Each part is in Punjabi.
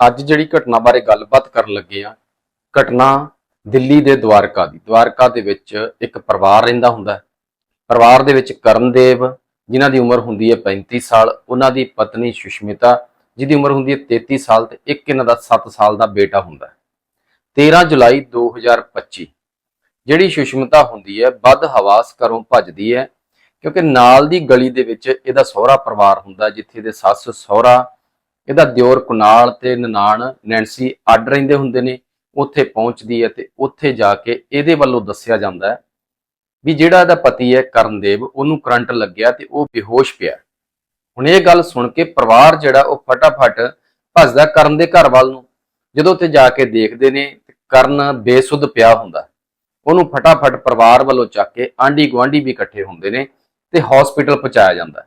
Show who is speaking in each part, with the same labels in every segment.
Speaker 1: ਅੱਜ ਜਿਹੜੀ ਘਟਨਾ ਬਾਰੇ ਗੱਲਬਾਤ ਕਰਨ ਲੱਗੇ ਆ ਘਟਨਾ ਦਿੱਲੀ ਦੇ ਦਵਾਰਕਾ ਦੀ। ਦਵਾਰਕਾ ਦੇ ਵਿੱਚ ਇੱਕ ਪਰਿਵਾਰ ਰਹਿੰਦਾ ਹੁੰਦਾ ਹੈ। ਪਰਿਵਾਰ ਦੇ ਵਿੱਚ ਕਰਨਦੇਵ, ਜਿਨ੍ਹਾਂ ਦੀ ਉਮਰ ਹੁੰਦੀ ਹੈ 35 ਸਾਲ, ਉਹਨਾਂ ਦੀ ਪਤਨੀ ਸੁਸ਼ਮਿਤਾ, ਜਿਹਦੀ ਉਮਰ ਹੁੰਦੀ ਹੈ 33 ਸਾਲ ਤੇ ਇੱਕ ਇਹਨਾਂ ਦਾ 7 ਸਾਲ ਦਾ ਬੇਟਾ ਹੁੰਦਾ ਹੈ। 13 ਜੁਲਾਈ 2025 ਜਿਹੜੀ ਸੁਸ਼ਮਿਤਾ ਹੁੰਦੀ ਹੈ ਬਦ ਹਵਾਸ ਘਰੋਂ ਭੱਜਦੀ ਹੈ, ਕਿਉਂਕਿ ਨਾਲ ਦੀ ਗਲੀ ਦੇ ਵਿੱਚ ਇਹਦਾ ਸਹੁਰਾ ਪਰਿਵਾਰ ਹੁੰਦਾ, ਜਿੱਥੇ ਇਹਦੇ ਸੱਸ, ਸਹੁਰਾ ਇਹਦਾ ਦਿਓਰ ਕੁਨਾਲ ਤੇ ਨਨਾਣ ਨੈਂਸੀ ਅੱਡ ਰਹਿੰਦੇ ਹੁੰਦੇ ਨੇ, ਉੱਥੇ ਪਹੁੰਚਦੀ ਹੈ ਤੇ ਉੱਥੇ ਜਾ ਕੇ ਇਹਦੇ ਵੱਲੋਂ ਦੱਸਿਆ ਜਾਂਦਾ ਹੈ ਵੀ ਜਿਹੜਾ ਇਹਦਾ ਪਤੀ ਹੈ ਕਰਨਦੇਵ, ਉਹਨੂੰ ਕਰੰਟ ਲੱਗਿਆ ਤੇ ਉਹ ਬੇਹੋਸ਼ ਪਿਆ। ਹੁਣ ਇਹ ਗੱਲ ਸੁਣ ਕੇ ਪਰਿਵਾਰ ਜਿਹੜਾ ਉਹ ਫਟਾਫਟ ਭੱਜਦਾ ਕਰਨ ਦੇ ਘਰ ਵੱਲ ਨੂੰ। ਜਦੋਂ ਉੱਥੇ ਜਾ ਕੇ ਦੇਖਦੇ ਨੇ, ਕਰਨ ਬੇਸੁੱਧ ਪਿਆ ਹੁੰਦਾ। ਉਹਨੂੰ ਫਟਾਫਟ ਪਰਿਵਾਰ ਵੱਲੋਂ ਚੱਕ ਕੇ ਆਂਢੀ ਗੁਆਂਢੀ ਵੀ ਇਕੱਠੇ ਹੁੰਦੇ ਨੇ ਤੇ ਹਸਪੀਟਲ ਪਹੁੰਚਾਇਆ ਜਾਂਦਾ।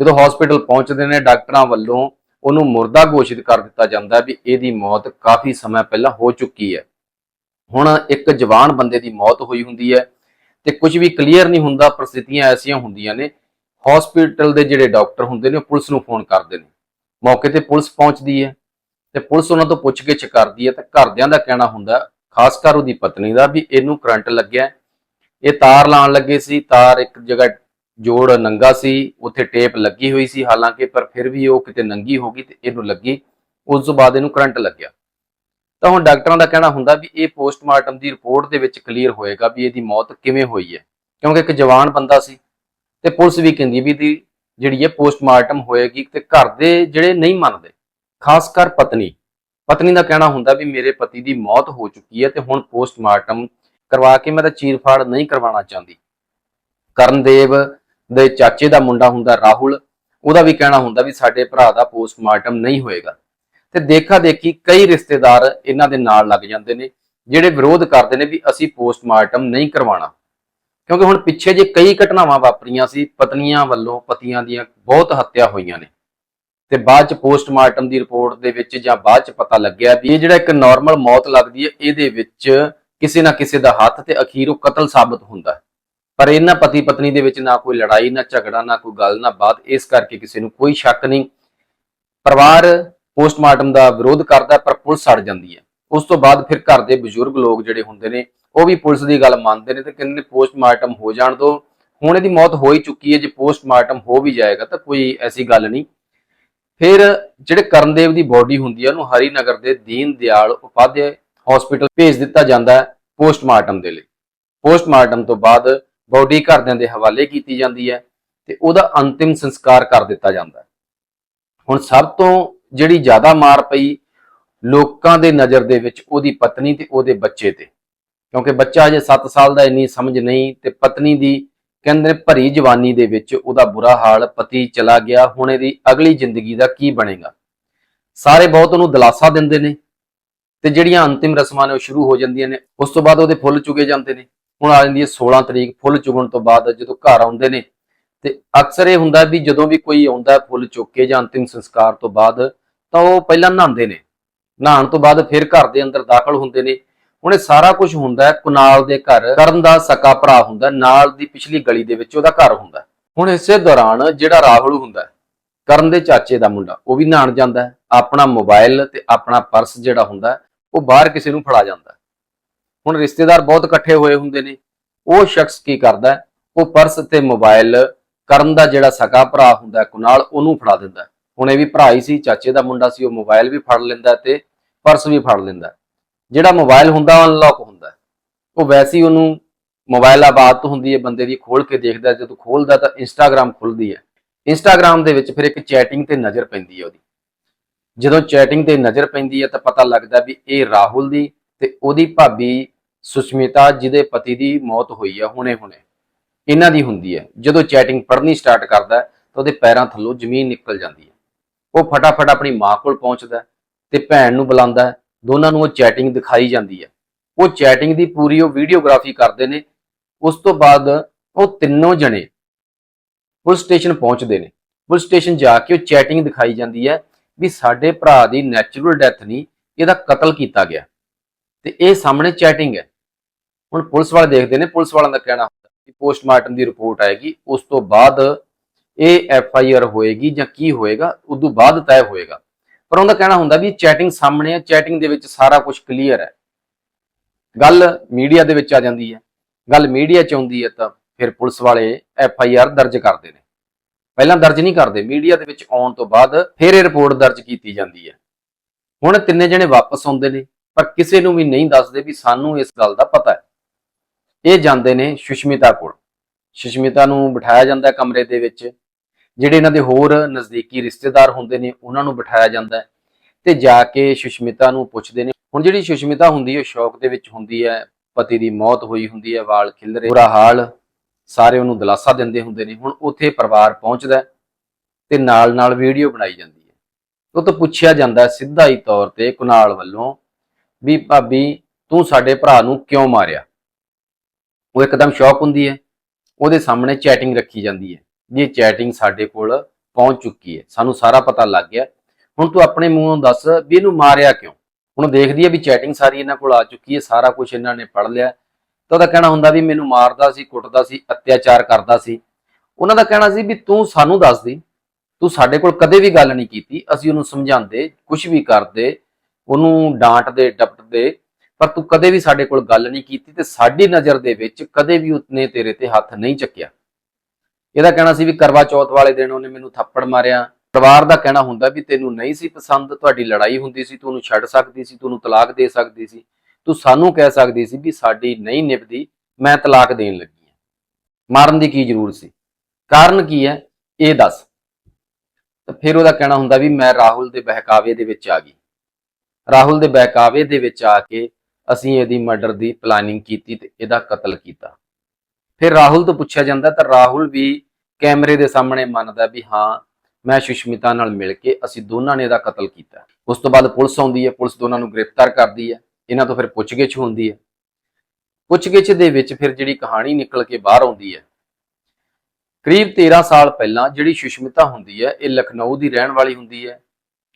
Speaker 1: ਜਦੋਂ ਹਸਪੀਟਲ ਪਹੁੰਚਦੇ ਨੇ, ਡਾਕਟਰਾਂ ਵੱਲੋਂ ਉਹਨੂੰ ਮੁਰਦਾ ਘੋਸ਼ਿਤ ਕਰ ਦਿੱਤਾ ਜਾਂਦਾ ਵੀ ਇਹਦੀ ਮੌਤ ਕਾਫੀ ਸਮਾਂ ਪਹਿਲਾਂ ਹੋ ਚੁੱਕੀ ਹੈ। ਹੁਣ ਇੱਕ ਜਵਾਨ ਬੰਦੇ ਦੀ ਮੌਤ ਹੋਈ ਹੁੰਦੀ ਹੈ ਤੇ ਕੁਝ ਵੀ ਕਲੀਅਰ ਨਹੀਂ ਹੁੰਦਾ, ਪ੍ਰਸਥਿਤੀਆਂ ਐਸੀਆਂ ਹੁੰਦੀਆਂ ਨੇ ਹਸਪੀਟਲ ਦੇ ਜਿਹੜੇ ਡਾਕਟਰ ਹੁੰਦੇ ਨੇ ਉਹ ਪੁਲਿਸ ਨੂੰ ਫੋਨ ਕਰਦੇ ਨੇ। ਮੌਕੇ ਤੇ ਪੁਲਿਸ ਪਹੁੰਚਦੀ ਹੈ ਤੇ ਪੁਲਿਸ ਉਹਨਾਂ ਤੋਂ ਪੁੱਛਗਿੱਛ ਕਰਦੀ ਹੈ ਤੇ ਘਰਦਿਆਂ ਦਾ ਕਹਿਣਾ ਹੁੰਦਾ, ਖਾਸ ਕਰ ਉਹਦੀ ਪਤਨੀ ਦਾ ਵੀ ਇਹਨੂੰ ਕਰੰਟ ਲੱਗਿਆ। ਇਹ ਤਾਰ ਲਾਉਣ ਲੱਗੇ ਸੀ, ਤਾਰ ਇੱਕ ਜਗ੍ਹਾ ਜੋੜ ਨੰਗਾ ਸੀ, ਉੱਥੇ ਟੇਪ ਲੱਗੀ ਹੋਈ ਸੀ ਹਾਲਾਂਕਿ, ਪਰ ਫਿਰ ਵੀ ਉਹ ਕਿਤੇ ਨੰਗੀ ਹੋ ਗਈ ਤੇ ਇਹਨੂੰ ਲੱਗੀ, ਉਸ ਤੋਂ ਬਾਅਦ ਇਹਨੂੰ ਕਰੰਟ ਲੱਗਿਆ। ਤਾਂ ਹੁਣ ਡਾਕਟਰਾਂ ਦਾ ਕਹਿਣਾ ਹੁੰਦਾ ਵੀ ਇਹ ਪੋਸਟਮਾਰਟਮ ਦੀ ਰਿਪੋਰਟ ਦੇ ਵਿੱਚ ਕਲੀਅਰ ਹੋਏਗਾ ਵੀ ਇਹਦੀ ਮੌਤ ਕਿਵੇਂ ਹੋਈ ਹੈ, ਕਿਉਂਕਿ ਇੱਕ ਜਵਾਨ ਬੰਦਾ ਸੀ ਤੇ ਪੁਲਿਸ ਵੀ ਕਹਿੰਦੀ ਵੀ ਦੀ ਜਿਹੜੀ ਹੈ ਪੋਸਟਮਾਰਟਮ ਹੋਏਗੀ ਤੇ ਘਰ ਦੇ ਜਿਹੜੇ ਨਹੀਂ ਮੰਨਦੇ, ਖਾਸ ਕਰ ਪਤਨੀ ਪਤਨੀ ਦਾ ਕਹਿਣਾ ਹੁੰਦਾ ਵੀ ਮੇਰੇ ਪਤੀ ਦੀ ਮੌਤ ਹੋ ਚੁੱਕੀ ਹੈ ਤੇ ਹੁਣ ਪੋਸਟਮਾਰਟਮ ਕਰਵਾ ਕੇ ਮੈਂ ਤਾਂ ਚੀਰਫਾੜ ਨਹੀਂ ਕਰਵਾਉਣਾ ਚਾਹੁੰਦੀ। ਕਰਨਦੇਵ ਦੇ ਚਾਚੇ ਦਾ ਮੁੰਡਾ ਹੁੰਦਾ ਰਾਹੁਲ, ਉਹਦਾ ਵੀ ਕਹਿਣਾ ਹੁੰਦਾ ਵੀ ਸਾਡੇ ਭਰਾ ਦਾ ਪੋਸਟਮਾਰਟਮ ਨਹੀਂ ਹੋਏਗਾ। ਤੇ ਦੇਖਾ ਦੇਖੀ ਕਈ ਰਿਸ਼ਤੇਦਾਰ ਇਹਨਾਂ ਦੇ ਨਾਲ ਲੱਗ ਜਾਂਦੇ ਨੇ, ਜਿਹੜੇ ਵਿਰੋਧ ਕਰਦੇ ਨੇ ਵੀ ਅਸੀਂ ਪੋਸਟਮਾਰਟਮ ਨਹੀਂ ਕਰਵਾਉਣਾ। ਕਿਉਂਕਿ ਹੁਣ ਪਿੱਛੇ ਜੇ ਕਈ ਘਟਨਾਵਾਂ ਵਾਪਰੀਆਂ ਸੀ, ਪਤਨੀਆਂ ਵੱਲੋਂ ਪਤੀਆਂ ਦੀਆਂ ਬਹੁਤ ਹੱਤਿਆ ਹੋਈਆਂ ਨੇ। ਤੇ ਬਾਅਦ ਚ ਪੋਸਟਮਾਰਟਮ ਦੀ ਰਿਪੋਰਟ ਦੇ ਵਿੱਚ ਜਾਂ ਬਾਅਦ ਚ ਪਤਾ ਲੱਗਿਆ ਵੀ ਇਹ ਜਿਹੜਾ ਇੱਕ ਨਾਰਮਲ ਮੌਤ ਲੱਗਦੀ ਹੈ, ਇਹਦੇ ਵਿੱਚ ਕਿਸੇ ਨਾ ਕਿਸੇ ਦਾ ਹੱਥ ਤੇ ਅਖੀਰ ਉਹ ਕਤਲ ਸਾਬਤ ਹੁੰਦਾ ਹੈ। ਪਰ ਇਹਨਾਂ ਪਤੀ ਪਤਨੀ ਦੇ ਵਿੱਚ ਨਾ ਕੋਈ ਲੜਾਈ, ਨਾ ਝਗੜਾ, ਨਾ ਕੋਈ ਗੱਲ, ਨਾ ਬਾਤ, ਇਸ ਕਰਕੇ ਕਿਸੇ ਨੂੰ ਕੋਈ ਸ਼ੱਕ ਨਹੀਂ। ਪਰਿਵਾਰ ਪੋਸਟਮਾਰਟਮ ਦਾ ਵਿਰੋਧ ਕਰਦਾ, ਪਰ ਪੁਲਿਸ ਸੜ ਜਾਂਦੀ ਹੈ। ਉਸ ਤੋਂ ਬਾਅਦ ਫਿਰ ਘਰ ਦੇ ਬਜ਼ੁਰਗ ਲੋਕ ਜਿਹੜੇ ਹੁੰਦੇ ਨੇ, ਉਹ ਵੀ ਪੁਲਿਸ ਦੀ ਗੱਲ ਮੰਨਦੇ ਨੇ ਤੇ ਕਹਿੰਦੇ ਨੇ, ਪੋਸਟਮਾਰਟਮ ਹੋ ਜਾਣ ਤੋਂ ਹੁਣ ਇਹਦੀ ਮੌਤ ਹੋ ਹੀ ਚੁੱਕੀ ਹੈ, ਜੇ ਪੋਸਟਮਾਰਟਮ ਹੋ ਵੀ ਜਾਏਗਾ ਤਾਂ ਕੋਈ ਐਸੀ ਗੱਲ ਨਹੀਂ। ਫਿਰ ਜਿਹੜੇ ਕਰਨਦੇਵ ਦੀ ਬੋਡੀ ਹੁੰਦੀ ਹੈ, ਉਹਨੂੰ ਹਰੀਨਗਰ ਦੇ ਦੀਨ ਦਿਆਲ ਉਪਾਧਿਆਏ ਹਸਪੀਟਲ ਭੇਜ ਦਿੱਤਾ ਜਾਂਦਾ ਹੈ ਪੋਸਟਮਾਰਟਮ ਦੇ ਲਈ। ਪੋਸਟਮਾਰਟਮ ਤੋਂ ਬਾਅਦ ਬੋਡੀ ਘਰਦਿਆਂ ਦੇ ਹਵਾਲੇ ਕੀਤੀ ਜਾਂਦੀ ਹੈ ਤੇ ਉਹਦਾ ਅੰਤਿਮ ਸੰਸਕਾਰ ਕਰ ਦਿੱਤਾ ਜਾਂਦਾ ਹੈ। ਹੁਣ ਸਭ ਤੋਂ ਜਿਹੜੀ ਜ਼ਿਆਦਾ ਮਾਰ ਪਈ ਲੋਕਾਂ ਦੇ ਨਜ਼ਰ ਦੇ ਵਿੱਚ ਉਹਦੀ ਪਤਨੀ ਤੇ ਉਹਦੇ ਬੱਚੇ ਤੇ। ਕਿਉਂਕਿ ਬੱਚਾ ਅਜੇ 7 ਸਾਲ ਦਾ ਇੰਨੀ ਸਮਝ ਨਹੀਂ ਤੇ ਪਤਨੀ ਦੀ ਕਹਿੰਦੇ ਨੇ ਭਰੀ ਜਵਾਨੀ ਦੇ ਵਿੱਚ ਉਹਦਾ ਬੁਰਾ ਹਾਲ ਪਤੀ ਚਲਾ ਗਿਆ, ਹੁਣ ਇਹਦੀ ਅਗਲੀ ਜ਼ਿੰਦਗੀ ਦਾ ਕੀ ਬਣੇਗਾ? ਸਾਰੇ ਬਹੁਤ ਉਹਨੂੰ ਦਿਲਾਸਾ ਦਿੰਦੇ ਨੇ ਤੇ ਜਿਹੜੀਆਂ ਅੰਤਿਮ ਰਸਮਾਂ ਨੇ ਉਹ ਸ਼ੁਰੂ ਹੋ ਜਾਂਦੀਆਂ ਨੇ, ਉਸ ਤੋਂ ਬਾਅਦ ਉਹਦੇ ਫੁੱਲ ਚੁਗੇ ਜਾਂਦੇ ਨੇ। ਹੁਣ ਆ ਜਾਂਦੀ ਹੈ 16 ਤਰੀਕ, ਫੁੱਲ ਚੁਗਣ ਤੋਂ ਬਾਅਦ ਜਦੋਂ ਘਰ ਆਉਂਦੇ ਨੇ, ਤੇ ਅਕਸਰ ਇਹ ਹੁੰਦਾ ਵੀ ਜਦੋਂ ਵੀ ਕੋਈ ਆਉਂਦਾ ਫੁੱਲ ਚੁੱਕ ਕੇ ਜਾਂ ਅੰਤਿਮ ਸੰਸਕਾਰ ਤੋਂ ਬਾਅਦ, ਤਾਂ ਉਹ ਪਹਿਲਾਂ ਨਹਾਉਂਦੇ ਨੇ। ਨਹਾਉਣ ਤੋਂ ਬਾਅਦ ਫਿਰ ਘਰ ਦੇ ਅੰਦਰ ਦਾਖਲ ਹੁੰਦੇ ਨੇ। ਹੁਣ ਇਹ ਸਾਰਾ ਕੁਝ ਹੁੰਦਾ ਹੈ, ਕੁਨਾਲ ਦੇ ਘਰ, ਕਰਨ ਦਾ ਸਕਾ ਭਰਾ ਹੁੰਦਾ, ਨਾਲ ਦੀ ਪਿਛਲੀ ਗਲੀ ਦੇ ਵਿੱਚ ਉਹਦਾ ਘਰ ਹੁੰਦਾ ਹੁਣ ਇਸੇ ਦੌਰਾਨ ਜਿਹੜਾ ਰਾਹੁਲ ਹੁੰਦਾ ਕਰਨ ਦੇ ਚਾਚੇ ਦਾ ਮੁੰਡਾ, ਉਹ ਵੀ ਨਹਾਉਣ ਜਾਂਦਾ ਆਪਣਾ ਮੋਬਾਈਲ ਤੇ ਆਪਣਾ ਪਰਸ ਜਿਹੜਾ ਹੁੰਦਾ ਉਹ ਬਾਹਰ ਕਿਸੇ ਨੂੰ ਫੜਾ ਜਾਂਦਾ ਹੁਣ ਰਿਸ਼ਤੇਦਾਰ ਬਹੁਤ ਇਕੱਠੇ ਹੋਏ ਹੁੰਦੇ ਨੇ। ਉਹ ਸ਼ਖਸ ਕੀ ਕਰਦਾ ਉਹ ਪਰਸ ਤੇ ਮੋਬਾਈਲ ਕਰਨ ਦਾ ਜਿਹੜਾ ਸਕਾ ਭਰਾ ਹੁੰਦਾ ਕੁਨਾਲ, ਉਹਨੂੰ ਫੜਾ ਦਿੰਦਾ ਹੁਣ ਇਹ ਵੀ ਭਰਾ ਹੀ ਸੀ, ਚਾਚੇ ਦਾ ਮੁੰਡਾ ਸੀ, ਉਹ ਮੋਬਾਈਲ ਵੀ ਫੜ ਲੈਂਦਾ ਹੈ ਤੇ ਪਰਸ ਵੀ ਫੜ ਲੈਂਦਾ ਜਿਹੜਾ ਮੋਬਾਈਲ ਹੁੰਦਾ, ਉਹ ਅਨਲੌਕ ਹੁੰਦਾ ਉਹ ਵੈਸੇ ਹੀ ਉਹਨੂੰ ਮੋਬਾਈਲ ਆਬਾਦ ਹੁੰਦੀ ਹੈ, ਬੰਦੇ ਦੀ ਖੋਲ ਕੇ ਦੇਖਦਾ ਜਦੋਂ ਖੋਲਦਾ ਤਾਂ ਇੰਸਟਾਗ੍ਰam ਖੁੱਲਦੀ ਹੈ। ਇੰਸਟਾਗ੍ਰam ਦੇ ਵਿੱਚ ਫਿਰ ਇੱਕ ਚੈਟਿੰਗ ਤੇ ਨਜ਼ਰ ਪੈਂਦੀ ਹੈ ਉਹਦੀ। ਜਦੋਂ ਚੈਟਿੰਗ ਤੇ ਨਜ਼ਰ ਪੈਂਦੀ ਹੈ ਤਾਂ ਪਤਾ ਲੱਗਦਾ ਵੀ ਇਹ ਰਾਹੁਲ ਦੀ ਤੇ ਉਹਦੀ ਭਾਬੀ ਸੁਸ਼ਮਿਤਾ, ਜਿਹਦੇ ਪਤੀ ਦੀ ਮੌਤ ਹੋਈ ਹੈ ਹੁਣੇ-ਹੁਣੇ ਇਹਨਾਂ ਦੀ ਹੁੰਦੀ ਹੈ ਜਦੋਂ ਚੈਟਿੰਗ ਪੜ੍ਹਨੀ ਸਟਾਰਟ ਕਰਦਾ ਤਾਂ ਉਹਦੇ ਪੈਰਾਂ ਥੱਲੋਂ ਜ਼ਮੀਨ ਨਿਕਲ ਜਾਂਦੀ ਹੈ ਉਹ ਫਟਾਫਟ ਆਪਣੀ ਮਾਂ ਕੋਲ ਪਹੁੰਚਦਾ ਹੈ ਤੇ ਭੈਣ ਨੂੰ ਬੁਲਾਉਂਦਾ ਦੋਨਾਂ ਨੂੰ ਉਹ ਚੈਟਿੰਗ ਦਿਖਾਈ ਜਾਂਦੀ ਹੈ ਉਹ ਚੈਟਿੰਗ ਦੀ ਪੂਰੀ ਉਹ ਵੀਡੀਓਗ੍ਰਾਫੀ ਕਰਦੇ ਨੇ। ਉਸ ਤੋਂ ਬਾਅਦ ਉਹ ਤਿੰਨੋਂ ਜਣੇ ਪੁਲਿਸ ਸਟੇਸ਼ਨ ਪਹੁੰਚਦੇ ਨੇ। ਪੁਲਿਸ ਸਟੇਸ਼ਨ ਜਾ ਕੇ ਉਹ ਚੈਟਿੰਗ ਦਿਖਾਈ ਜਾਂਦੀ ਹੈ ਵੀ ਸਾਡੇ ਭਰਾ ਦੀ ਨੈਚੁਰਲ ਡੈਥ ਨਹੀਂ, ਇਹਦਾ ਕਤਲ ਕੀਤਾ ਗਿਆ। ਤੇ ਇਹ ਸਾਹਮਣੇ ਚੈਟਿੰਗ ਹੈ। ਹੁਣ ਪੁਲਿਸ ਵਾਲੇ ਦੇਖਦੇ ਨੇ, ਪੁਲਿਸ ਵਾਲਿਆਂ ਦਾ ਕਹਿਣਾ ਹੁੰਦਾ ਕਿ ਪੋਸਟਮਾਰਟਮ ਦੀ ਰਿਪੋਰਟ ਆਏਗੀ, ਉਸ ਤੋਂ ਬਾਅਦ ਇਹ ਐਫ ਆਈ ਆਰ ਹੋਏਗੀ ਜਾਂ ਕੀ ਹੋਏਗਾ ਉਦੋਂ ਬਾਅਦ ਤੈਅ ਹੋਏਗਾ। ਪਰ ਉਹਦਾ ਕਹਿਣਾ ਹੁੰਦਾ ਵੀ ਚੈਟਿੰਗ ਸਾਹਮਣੇ ਹੈ ਚੈਟਿੰਗ ਦੇ ਵਿੱਚ ਸਾਰਾ ਕੁਝ ਕਲੀਅਰ ਹੈ। ਗੱਲ ਮੀਡੀਆ ਦੇ ਵਿੱਚ ਆ ਜਾਂਦੀ ਹੈ। ਗੱਲ ਮੀਡੀਆ 'ਚ ਆਉਂਦੀ ਹੈ ਤਾਂ ਫਿਰ ਪੁਲਿਸ ਵਾਲੇ ਐਫ ਆਈ ਆਰ ਦਰਜ ਕਰਦੇ ਨੇ। ਪਹਿਲਾਂ ਦਰਜ ਨਹੀਂ ਕਰਦੇ ਮੀਡੀਆ ਦੇ ਵਿੱਚ ਆਉਣ ਤੋਂ ਬਾਅਦ ਫਿਰ ਇਹ ਰਿਪੋਰਟ ਦਰਜ ਕੀਤੀ ਜਾਂਦੀ ਹੈ। ਹੁਣ ਤਿੰਨੇ ਜਣੇ ਵਾਪਸ ਆਉਂਦੇ ਨੇ। ਪਰ ਕਿਸੇ ਨੂੰ ਵੀ ਨਹੀਂ ਦੱਸਦੇ ਵੀ ਸਾਨੂੰ ਇਸ ਗੱਲ ਦਾ ਪਤਾ ਹੈ। ਇਹ ਜਾਂਦੇ ਨੇ ਸੁਸ਼ਮਿਤਾ ਕੋਲ। ਸੁਸ਼ਮਿਤਾ ਨੂੰ ਬਿਠਾਇਆ ਜਾਂਦਾ ਕਮਰੇ ਦੇ ਵਿੱਚ। ਜਿਹੜੇ ਇਹਨਾਂ ਦੇ ਹੋਰ ਨਜ਼ਦੀਕੀ ਰਿਸ਼ਤੇਦਾਰ ਹੁੰਦੇ ਨੇ, ਉਹਨਾਂ ਨੂੰ ਬਿਠਾਇਆ ਜਾਂਦਾ ਹੈ ਤੇ ਜਾ ਕੇ ਸੁਸ਼ਮਿਤਾ ਨੂੰ ਪੁੱਛਦੇ ਨੇ। ਹੁਣ ਜਿਹੜੀ ਸੁਸ਼ਮਿਤਾ ਹੁੰਦੀ ਹੈ ਸ਼ੌਕ ਦੇ ਵਿੱਚ ਹੁੰਦੀ ਹੈ। ਪਤੀ ਦੀ ਮੌਤ ਹੋਈ ਹੁੰਦੀ ਹੈ, ਵਾਲ ਖਿਲਰੇ ਬੁਰਾ ਹਾਲ, ਸਾਰੇ ਉਹਨੂੰ ਦਿਲਾਸਾ ਦਿੰਦੇ ਹੁੰਦੇ ਨੇ। ਹੁਣ ਉੱਥੇ ਪਰਿਵਾਰ ਪਹੁੰਚਦਾ ਹੈ ਤੇ ਨਾਲ ਨਾਲ ਵੀਡੀਓ ਬਣਾਈ ਜਾਂਦੀ ਹੈ। ਉਹ ਤੋਂ ਪੁੱਛਿਆ ਜਾਂਦਾ ਸਿੱਧਾ ਹੀ ਤੌਰ ਤੇ ਕੁਨਾਲ ਵੱਲੋਂ ਵੀ ਭਾਬੀ ਤੂੰ ਸਾਡੇ ਭਰਾ ਨੂੰ ਕਿਉਂ ਮਾਰਿਆ? ਉਹ ਇੱਕਦਮ ਸ਼ੌਕ ਹੁੰਦੀ ਹੈ। ਉਹਦੇ ਸਾਹਮਣੇ ਚੈਟਿੰਗ ਰੱਖੀ ਜਾਂਦੀ ਹੈ। ਵੀ ਇਹ ਚੈਟਿੰਗ ਸਾਡੇ ਕੋਲ ਪਹੁੰਚ ਚੁੱਕੀ ਹੈ। ਸਾਨੂੰ ਸਾਰਾ ਪਤਾ ਲੱਗ ਗਿਆ। ਹੁਣ ਤੂੰ ਆਪਣੇ ਮੂੰਹੋਂ ਦੱਸ ਵੀ ਇਹਨੂੰ ਮਾਰਿਆ ਕਿਉਂ? ਹੁਣ ਦੇਖਦੀ ਹੈ ਵੀ ਚੈਟਿੰਗ ਸਾਰੀ ਇਹਨਾਂ ਕੋਲ ਆ ਚੁੱਕੀ ਹੈ। ਸਾਰਾ ਕੁਝ ਇਹਨਾਂ ਨੇ ਪੜ ਲਿਆ। ਤਾਂ ਉਹਦਾ ਕਹਿਣਾ ਹੁੰਦਾ ਵੀ ਮੈਨੂੰ ਮਾਰਦਾ ਸੀ, ਕੁੱਟਦਾ ਸੀ, ਅਤਿਆਚਾਰ ਕਰਦਾ ਸੀ। ਉਹਨਾਂ ਦਾ ਕਹਿਣਾ ਸੀ ਵੀ ਤੂੰ ਸਾਨੂੰ ਦੱਸਦੀ ਤੂੰ ਸਾਡੇ ਕੋਲ ਕਦੇ ਵੀ ਗੱਲ ਨਹੀਂ ਕੀਤੀ। ਅਸੀਂ ਉਹਨੂੰ ਸਮਝਾਉਂਦੇ ਕੁਝ ਵੀ ਕਰਦੇ। ਉਹਨੂੰ ਡਾਂਟਦੇ ਡਪਟਦੇ ਪਰ ਤੂੰ ਕਦੇ ਵੀ ਸਾਡੇ ਕੋਲ ਗੱਲ ਨਹੀਂ ਕੀਤੀ ਤੇ ਸਾਡੀ ਨਜ਼ਰ ਦੇ ਵਿੱਚ ਕਦੇ ਵੀ ਉਤਨੇ ਤੇਰੇ ਤੇ ਹੱਥ ਨਹੀਂ ਚੱਕਿਆ। ਇਹਦਾ ਕਹਿਣਾ ਸੀ ਵੀ ਕਰਵਾ ਚੌਥ ਵਾਲੇ ਦਿਨ ਉਹਨੇ ਮੈਨੂੰ ਥੱਪੜ ਮਾਰਿਆ। ਪਰਿਵਾਰ ਦਾ ਕਹਿਣਾ ਹੁੰਦਾ ਵੀ ਤੈਨੂੰ ਨਹੀਂ ਸੀ ਪਸੰਦ, ਤੁਹਾਡੀ ਲੜਾਈ ਹੁੰਦੀ ਸੀ, ਤੂੰ ਉਹਨੂੰ ਛੱਡ ਸਕਦੀ ਸੀ, ਤੂੰ ਉਹਨੂੰ ਤਲਾਕ ਦੇ ਸਕਦੀ ਸੀ। ਤੂੰ ਸਾਨੂੰ ਕਹਿ ਸਕਦੀ ਸੀ ਵੀ ਸਾਡੀ ਨਹੀਂ ਨਿਭਦੀ, ਮੈਂ ਤਲਾਕ ਦੇਣ ਲੱਗੀ ਹਾਂ। ਮਾਰਨ ਦੀ ਕੀ ਜ਼ਰੂਰ ਸੀ? ਕਾਰਨ ਕੀ ਹੈ? ਇਹ ਦੱਸ। ਤਾਂ ਫਿਰ ਉਹਦਾ ਕਹਿਣਾ ਹੁੰਦਾ ਵੀ ਮੈਂ ਰਾਹੁਲ ਦੇ ਬਹਿਕਾਵੇ ਦੇ ਵਿੱਚ ਆ ਗਈ। ਰਾਹੁਲ ਦੇ ਬਹਿਕਾਵੇ ਦੇ ਵਿੱਚ ਆ ਕੇ ਅਸੀਂ ਇਹਦੀ ਮਰਡਰ ਦੀ ਪਲਾਨਿੰਗ ਕੀਤੀ ਤੇ ਇਹਦਾ ਕਤਲ ਕੀਤਾ। ਫਿਰ ਰਾਹੁਲ ਤੋਂ ਪੁੱਛਿਆ ਜਾਂਦਾ ਤਾਂ ਰਾਹੁਲ ਵੀ ਕੈਮਰੇ ਦੇ ਸਾਹਮਣੇ ਮੰਨਦਾ ਵੀ ਹਾਂ, ਮੈਂ ਸੁਸ਼ਮਿਤਾ ਨਾਲ ਮਿਲ ਕੇ ਅਸੀਂ ਦੋਨਾਂ ਨੇ ਇਹਦਾ ਕਤਲ ਕੀਤਾ। ਉਸ ਤੋਂ ਬਾਅਦ ਪੁਲਿਸ ਆਉਂਦੀ ਹੈ, ਪੁਲਿਸ ਦੋਨਾਂ ਨੂੰ ਗ੍ਰਿਫਤਾਰ ਕਰਦੀ ਹੈ, ਇਹਨਾਂ ਤੋਂ ਫਿਰ ਪੁੱਛਗਿੱਛ ਹੁੰਦੀ ਹੈ। ਪੁੱਛਗਿੱਛ ਦੇ ਵਿੱਚ ਫਿਰ ਜਿਹੜੀ ਕਹਾਣੀ ਨਿਕਲ ਕੇ ਬਾਹਰ ਆਉਂਦੀ ਹੈ। ਕਰੀਬ 13 ਸਾਲ ਪਹਿਲਾਂ ਜਿਹੜੀ ਸੁਸ਼ਮਿਤਾ ਹੁੰਦੀ ਹੈ, ਇਹ ਲਖਨਊ ਦੀ ਰਹਿਣ ਵਾਲੀ ਹੁੰਦੀ ਹੈ।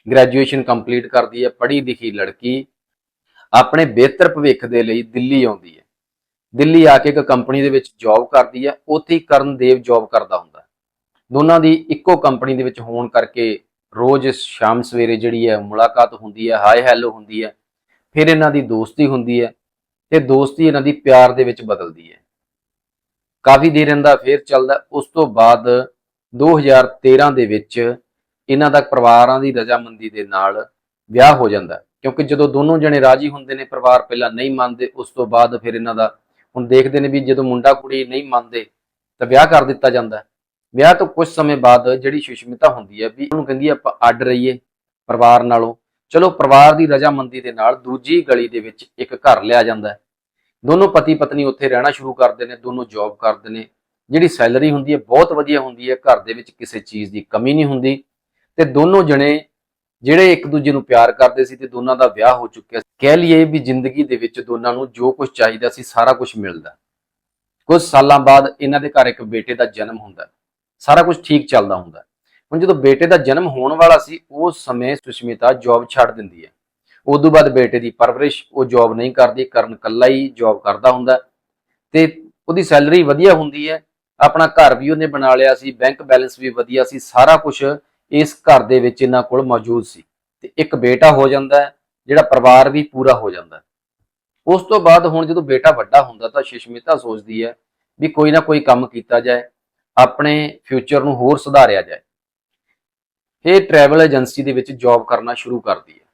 Speaker 1: ਗ੍ਰੈਜੂਏਸ਼ਨ ਕੰਪਲੀਟ ਕਰਦੀ ਹੈ, ਪੜ੍ਹੀ ਲਿਖੀ ਲੜਕੀ ਆਪਣੇ ਬਿਹਤਰ ਭਵਿੱਖ ਦੇ ਲਈ ਦਿੱਲੀ ਆਉਂਦੀ ਹੈ। ਦਿੱਲੀ ਆ ਕੇ ਇੱਕ ਕੰਪਨੀ ਦੇ ਵਿੱਚ ਜੌਬ ਕਰਦੀ ਹੈ, ਉੱਥੇ ਹੀ ਕਰਨਦੇਵ ਜੌਬ ਕਰਦਾ ਹੁੰਦਾ ਦੋਨਾਂ ਦੀ ਇੱਕੋ ਕੰਪਨੀ ਦੇ ਵਿੱਚ ਹੋਣ ਕਰਕੇ ਰੋਜ਼ ਸ਼ਾਮ ਸਵੇਰੇ ਜਿਹੜੀ ਹੈ, ਮੁਲਾਕਾਤ ਹੁੰਦੀ ਹੈ ਹਾਈ ਹੈਲੋ ਹੁੰਦੀ ਹੈ, ਫਿਰ ਇਹਨਾਂ ਦੀ ਦੋਸਤੀ ਹੁੰਦੀ ਹੈ ਤੇ ਦੋਸਤੀ ਇਹਨਾਂ ਦੀ ਪਿਆਰ ਦੇ ਵਿੱਚ ਬਦਲਦੀ ਹੈ। ਕਾਫੀ ਦੇਰ ਇਹਦਾ ਫੇਰ ਚੱਲਦਾ, ਉਸ ਤੋਂ ਬਾਅਦ 2013 ਦੇ ਵਿੱਚ ਇਹਨਾਂ ਦਾ ਪਰਿਵਾਰਾਂ ਦੀ ਰਜ਼ਾਮੰਦੀ ਦੇ ਨਾਲ ਵਿਆਹ ਹੋ ਜਾਂਦਾ ਕਿਉਂਕਿ ਜਦੋਂ ਦੋਨੋਂ ਜਣੇ ਰਾਜੀ ਹੁੰਦੇ ਨੇ, ਪਰਿਵਾਰ ਪਹਿਲਾਂ ਨਹੀਂ ਮੰਨਦੇ, ਉਸ ਤੋਂ ਬਾਅਦ ਫਿਰ ਇਹਨਾਂ ਦਾ ਹੁਣ ਦੇਖਦੇ ਨੇ ਵੀ ਜਦੋਂ ਮੁੰਡਾ ਕੁੜੀ ਨਹੀਂ ਮੰਨਦੇ ਤਾਂ ਵਿਆਹ ਕਰ ਦਿੱਤਾ ਜਾਂਦਾ ਵਿਆਹ ਤੋਂ ਕੁਝ ਸਮੇਂ ਬਾਅਦ ਜਿਹੜੀ ਸੁਸ਼ਮਿਤਾ ਹੁੰਦੀ ਹੈ ਵੀ ਉਹਨੂੰ ਕਹਿੰਦੀ ਆਪਾਂ ਅੱਡ ਰਹੀਏ ਪਰਿਵਾਰ ਨਾਲੋਂ। ਚਲੋ ਪਰਿਵਾਰ ਦੀ ਰਜ਼ਾਮੰਦੀ ਦੇ ਨਾਲ ਦੂਜੀ ਗਲੀ ਦੇ ਵਿੱਚ ਇੱਕ ਘਰ ਲਿਆ ਜਾਂਦਾ ਹੈ। ਦੋਨੋਂ ਪਤੀ ਪਤਨੀ ਉੱਥੇ ਰਹਿਣਾ ਸ਼ੁਰੂ ਕਰਦੇ ਨੇ, ਦੋਨੋਂ ਜੌਬ ਕਰਦੇ ਨੇ। ਜਿਹੜੀ ਸੈਲਰੀ ਹੁੰਦੀ ਹੈ, ਬਹੁਤ ਵਧੀਆ ਹੁੰਦੀ ਹੈ। ਘਰ ਦੇ ਵਿੱਚ ਕਿਸੇ ਚੀਜ਼ ਦੀ ਕਮੀ ਨਹੀਂ ਹੁੰਦੀ। ਤੇ ਦੋਨੋਂ ਜਣੇ ਜਿਹੜੇ ਇੱਕ ਦੂਜੇ ਨੂੰ ਪਿਆਰ ਕਰਦੇ ਸੀ ਤੇ ਦੋਨਾਂ ਦਾ ਵਿਆਹ ਹੋ ਚੁੱਕਿਆ ਸੀ। ਕਹਿ ਲਈਏ ਵੀ ਜ਼ਿੰਦਗੀ ਦੇ ਵਿੱਚ ਦੋਨਾਂ ਨੂੰ ਜੋ ਕੁਝ ਚਾਹੀਦਾ ਸੀ, ਸਾਰਾ ਕੁਝ ਮਿਲਦਾ। ਕੁਝ ਸਾਲਾਂ ਬਾਅਦ ਇਹਨਾਂ ਦੇ ਘਰ ਇੱਕ ਬੇਟੇ ਦਾ ਜਨਮ ਹੁੰਦਾ। ਸਾਰਾ ਕੁਝ ਠੀਕ ਚੱਲਦਾ ਹੁੰਦਾ। ਹੁਣ ਜਦੋਂ ਬੇਟੇ ਦਾ ਜਨਮ ਹੋਣ ਵਾਲਾ ਸੀ ਉਸ ਸਮੇਂ ਸੁਸ਼ਮਿਤਾ ਜੌਬ ਛੱਡ ਦਿੰਦੀ ਹੈ। ਉਸ ਤੋਂ ਬਾਅਦ ਬੇਟੇ ਦੀ ਪਰਵਰਿਸ਼, ਉਹ ਜੌਬ ਨਹੀਂ ਕਰਦੀ, ਕਰਨ ਕੱਲਾ ਹੀ ਜੌਬ ਕਰਦਾ ਹੁੰਦਾ। ਤੇ ਉਹਦੀ ਸੈਲਰੀ ਵਧੀਆ ਹੁੰਦੀ ਹੈ, ਆਪਣਾ ਘਰ ਵੀ ਉਹਨੇ ਬਣਾ ਲਿਆ ਸੀ ਬੈਂਕ ਬੈਲੈਂਸ ਵੀ ਵਧੀਆ ਸੀ, ਸਾਰਾ ਕੁਝ ਇਸ ਘਰ ਦੇ ਵਿੱਚ ਇਹਨਾਂ ਕੋਲ ਮੌਜੂਦ ਸੀ ਤੇ ਇੱਕ ਬੇਟਾ ਹੋ ਜਾਂਦਾ ਹੈ, ਜਿਹੜਾ ਪਰਿਵਾਰ ਵੀ ਪੂਰਾ ਹੋ ਜਾਂਦਾ ਉਸ ਤੋਂ ਬਾਅਦ ਹੁਣ ਜਦੋਂ ਬੇਟਾ ਵੱਡਾ ਹੁੰਦਾ ਤਾਂ ਸੁਸ਼ਮਿਤਾ ਸੋਚਦੀ ਹੈ ਵੀ ਕੋਈ ਨਾ ਕੋਈ ਕੰਮ ਕੀਤਾ ਜਾਏ, ਆਪਣੇ ਫਿਊਚਰ ਨੂੰ ਹੋਰ ਸੁਧਾਰਿਆ ਜਾਏ। ਇਹ ਟਰੈਵਲ ਏਜੰਸੀ ਦੇ ਵਿੱਚ ਜੌਬ ਕਰਨਾ ਸ਼ੁਰੂ ਕਰਦੀ ਹੈ।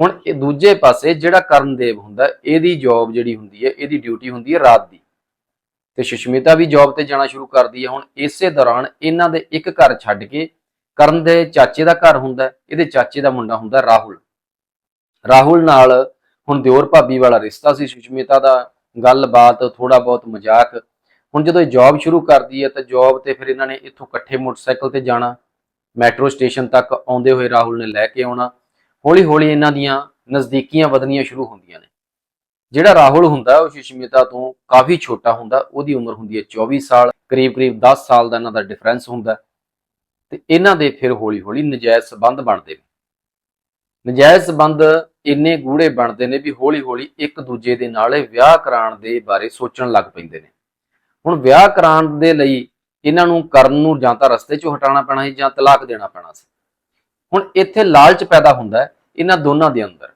Speaker 1: ਹੁਣ ਇਹ ਦੂਜੇ ਪਾਸੇ ਜਿਹੜਾ ਕਰਨਦੇਵ ਹੁੰਦਾ, ਇਹਦੀ ਜੌਬ ਜਿਹੜੀ ਹੁੰਦੀ ਹੈ, ਇਹਦੀ ਡਿਊਟੀ ਹੁੰਦੀ ਹੈ ਰਾਤ ਦੀ। ਤੇ ਸੁਸ਼ਮਿਤਾ ਵੀ ਜੌਬ ਤੇ ਜਾਣਾ ਸ਼ੁਰੂ ਕਰਦੀ ਹੈ। ਹੁਣ ਇਸੇ ਦੌਰਾਨ ਇਹਨਾਂ ਦੇ ਇੱਕ ਘਰ ਛੱਡ ਕੇ ਕਰਨ ਦੇ ਚਾਚੇ ਦਾ ਘਰ ਹੁੰਦਾ ਇਹਦੇ ਚਾਚੇ ਦਾ ਮੁੰਡਾ ਹੁੰਦਾ ਰਾਹੁਲ। ਰਾਹੁਲ ਨਾਲ ਹੁਣ ਦਿਓਰ ਭਾਬੀ ਵਾਲਾ ਰਿਸ਼ਤਾ ਸੀ, ਸੁਸ਼ਮਿਤਾ ਦਾ ਗੱਲਬਾਤ ਥੋੜਾ ਬਹੁਤ ਮਜ਼ਾਕ। ਹੁਣ ਜਦੋਂ ਇਹ ਜੌਬ ਸ਼ੁਰੂ ਕਰਦੀ ਹੈ, ਤਾਂ ਜੌਬ ਤੇ ਫਿਰ ਇਹਨਾਂ ਨੇ ਇੱਥੋਂ ਇਕੱਠੇ ਮੋਟਰਸਾਈਕਲ ਤੇ ਜਾਣਾ। ਮੈਟਰੋ ਸਟੇਸ਼ਨ ਤੱਕ ਆਉਂਦੇ ਹੋਏ ਰਾਹੁਲ ਨੇ ਲੈ ਕੇ ਆਉਣਾ। ਹੌਲੀ ਹੌਲੀ ਇਹਨਾਂ ਦੀਆਂ ਨਜ਼ਦੀਕੀਆਂ ਵਧਣੀਆਂ ਸ਼ੁਰੂ ਹੁੰਦੀਆਂ ਨੇ। ਜਿਹੜਾ ਰਾਹੁਲ ਹੁੰਦਾ, ਉਹ ਸੁਸ਼ਮਿਤਾ ਤੋਂ ਕਾਫੀ ਛੋਟਾ ਹੁੰਦਾ, ਉਹਦੀ ਉਮਰ ਹੁੰਦੀ ਹੈ 24 ਸਾਲ। ਕਰੀਬ ਕਰੀਬ 10 ਸਾਲ ਦਾ ਇਹਨਾਂ ਦਾ ਡਿਫਰੈਂਸ ਹੁੰਦਾ ਤੇ ਇਹਨਾਂ ਦੇ ਫਿਰ ਹੌਲੀ ਹੌਲੀ ਨਜਾਇਜ਼ ਸਬੰਧ ਬਣਦੇ ਨੇ। ਨਜਾਇਜ਼ ਸਬੰਧ ਇੰਨੇ ਗੂੜੇ ਬਣਦੇ ਨੇ ਵੀ ਹੌਲੀ ਹੌਲੀ ਇੱਕ ਦੂਜੇ ਦੇ ਨਾਲ ਵਿਆਹ ਕਰਾਉਣ ਦੇ ਬਾਰੇ ਸੋਚਣ ਲੱਗ ਪੈਂਦੇ ਨੇ। ਹੁਣ ਵਿਆਹ ਕਰਾਉਣ ਦੇ ਲਈ ਇਹਨਾਂ ਨੂੰ ਕਰਨ ਨੂੰ ਜਾਂ ਤਾਂ ਰਸਤੇ 'ਚੋਂ ਹਟਾਉਣਾ ਪੈਣਾ ਸੀ ਜਾਂ ਤਲਾਕ ਦੇਣਾ ਪੈਣਾ ਸੀ। ਹੁਣ ਇੱਥੇ ਲਾਲਚ ਪੈਦਾ ਹੁੰਦਾ ਹੈ ਇਹਨਾਂ ਦੋਨਾਂ ਦੇ ਅੰਦਰ।